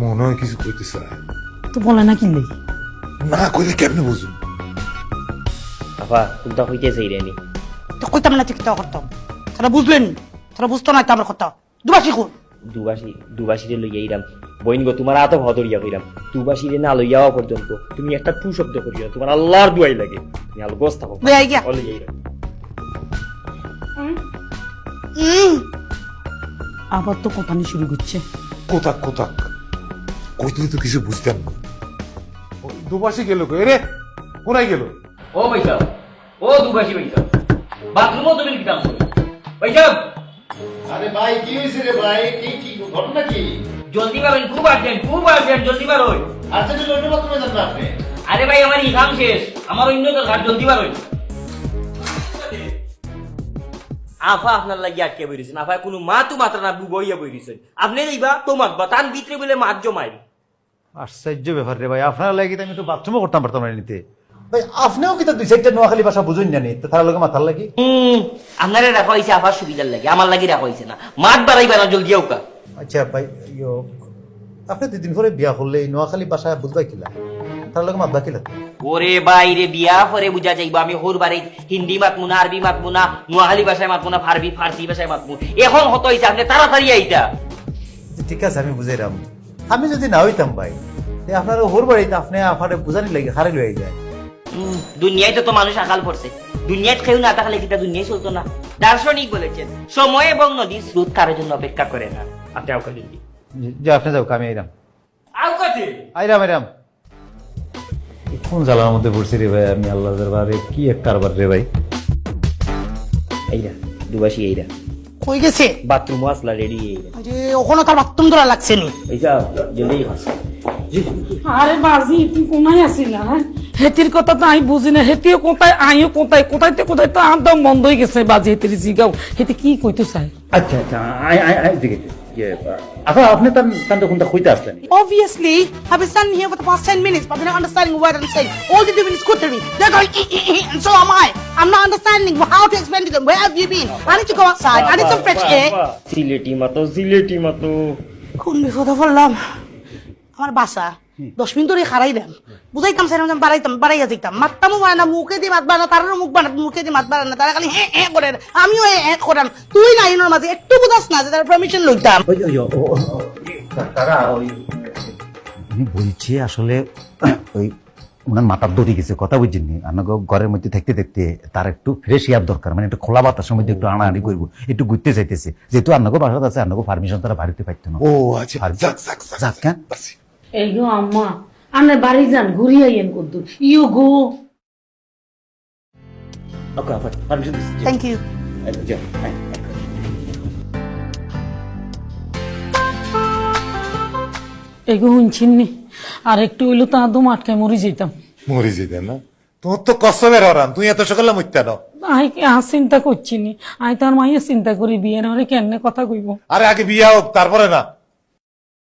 মনে হয় কিছু কইতে চায় তো বলে না কিনলে না কইলে কেমনে বুঝুন আফা কোনটা হইতেছে ইরানি তো কইতাম না ঠিক কথা করতাম তারা বুঝলেন তারা বুঝতো না তো আমার কথা দুবার শিখুন দুবাসী দুবাসীরে লইয়া ইরাম বইন গো তোমার আত ভদরিয়া কইরাম দুবাসীরে না লইয়া পর্যন্ত তুমি একটা টু শব্দ করিও তোমার আল্লাহর দুয়াই লাগে তুমি আলো গোস থাকো লই গিয়া। লইয়া ইরাম। আবার তো কোথানি শুরু করছে কোথাক কোথাক কইতে তো কিছু বুঝতাম না। দুপাশে গেল কই? রে কোনায় গেল? ও ভাইসাব ও দুবাসী ভাইসাব বাথরুমও তুমি কিতাম ভাইসাব আরে ভাই কি হয়েছে রে ভাই? কি কি ঘটনা কি? জলদি পাবেন খুব আর্জেন্ট খুব আর্জেন্ট জলদি বার হই। অন্য বাথরুমে যান না আপনি আরে ভাই আমার ইকাম শেষ। আমার অন্য দরকার জলদি বার হই। আফা আপনার লাগি আটকে বইরেছেন আফা কোনো মা তো মাত্রা না বইয়া বইরেছেন আপনি যাইবা তোমাক বা তান ভিতরে বলে মাছ জমাইল আশ্চর্য ব্যাপার রে ভাই আপনার লাগে তো আমি তো বাথরুমও করতাম পারতাম না নিতে ভাই আপনিও কি তো দুই চারটা নোয়াখালী ভাষা বুঝুন জানি তো তার লগে মাথার লাগি? হুম আপনারে রাখা হয়েছে আফার সুবিধার লাগে আমার লাগি রাখা হয়েছে না। মাছ বাড়াইবা না জলদি আউকা। আচ্ছা ভাই আপনি দুদিন পরে বিয়া করলে এই নোয়াখালী ভাষা বুঝবাই কিলা তার লগে কিলা ওরে বাইরে বিয়া পরে বুঝা যাইবা আমি হোর বাড়ি হিন্দি মাতমু না আরবি মাতমু না নোয়াখালী ভাষায় মাতমু না ফারবি ফার্সি ভাষায় মাতমু। এখন হতো হইছে আপনি তাড়াতাড়ি আইতা। ঠিক আছে আমি বুঝাইলাম আমি যদি না হইতাম ভাই আপনার হোর বাড়িতে আপনি আপনারে বুঝানি লাগে হারে লয়ে যায়। দুনিয়ায় তো মানুষ আকাল পড়ছে। দুনিয়ায় কেউ না থাকলে কিটা দুনিয়ায় চলতো না? দার্শনিক বলেছেন সময় এবং নদীর স্রোত কারোর জন্য অপেক্ষা করে না। আপনি আউকা দিন আপনি যাও আমি আইরাম। আউকাতে আইরাম আইরাম। কোন জ্বালার মধ্যে পড়ছি রে ভাই আমি আল্লাহ দরবারে? কি এক কারবার রে ভাই? এইরা দুবাসী এইরা কই গেছে? বাথরুম আসলা রেডি এইরা যে ওখানে তার বাথরুম ধরা লাগছে নি। জলদি হাস আরে বাজি তুই কোনায় আসিল না হ্যাঁ? হেতির কথা তো আমি বুঝি না। হেতিও কোথায় আইও কোথায় কোথায় তো কোথায় তো আদম বন্ধ হয়ে গেছে বাজে হেতির জিগাও। হেতে কি কইতে চাই আচ্ছা আচ্ছা আই আই আই দিকে ইয়ে Obviously, I've been standing here for the past 10 minutes, but I'm not understanding what word I'm saying. All they're doing is scootering. They're going, e -e -e and so am I. I'm not understanding how to explain to them. Where have you been? I need to go outside. I need some fresh air. Sylheti মাতো সিলেটি মাতো কোন বিপদে পড়লাম আমার বাসা দশ minute ধরে খারাই দেন বুঝাইতাম স্যার বাড়াইতাম বাড়াইয়া দিতাম মাত্তামও বাড়ায় না মুখে দিয়ে মাত বাড়ানো তার মুখ বানা মুখে দিয়ে মাত বাড়ানো তারা খালি হ্যাঁ হ্যাঁ করে আমিও হ্যাঁ হ্যাঁ করাম তুই না ইনোর মাঝে একটু বুঝাস না যে তার পারমিশন লইতাম ওই ওই ও, ও, ও, তারা ওই আমি বলছি আসলে ওই ওনার মাথার দড়ি গেছে কথা বুঝছেন আপনাকে ঘরের মধ্যে থাকতে থাকতে তার একটু ফ্রেশ এয়ার দরকার মানে একটু খোলা বাতাসের মধ্যে একটু আনাআনি করব একটু ঘুরতে চাইতেছে যেহেতু আপনাকে বাসাতে আছে আপনাকে পারমিশন তারা বাড়িতে পাইতো না ও আচ্ছা যাক যাক যাক, কেন? এই গো আম্মা আনে বাড়ি যান ঘুরিয়ে আইয়েন কদ্দুর। You go. Okay Apa permission দিচ্ছি থ্যাংক ইউ যা আই এগো শুনছিন্নি আর একটু হইল তো আদম আটকায় মরি যেতাম মরে যেতে না? তোমার তো কসমের হরান তুই এত সকালে মরতে না। আই আর চিন্তা করছি নি আই তার মাইয়া চিন্তা করি বিয়ে না হলে কেমনে কথা কইব? আরে আগে বিয়া হোক তারপরে না।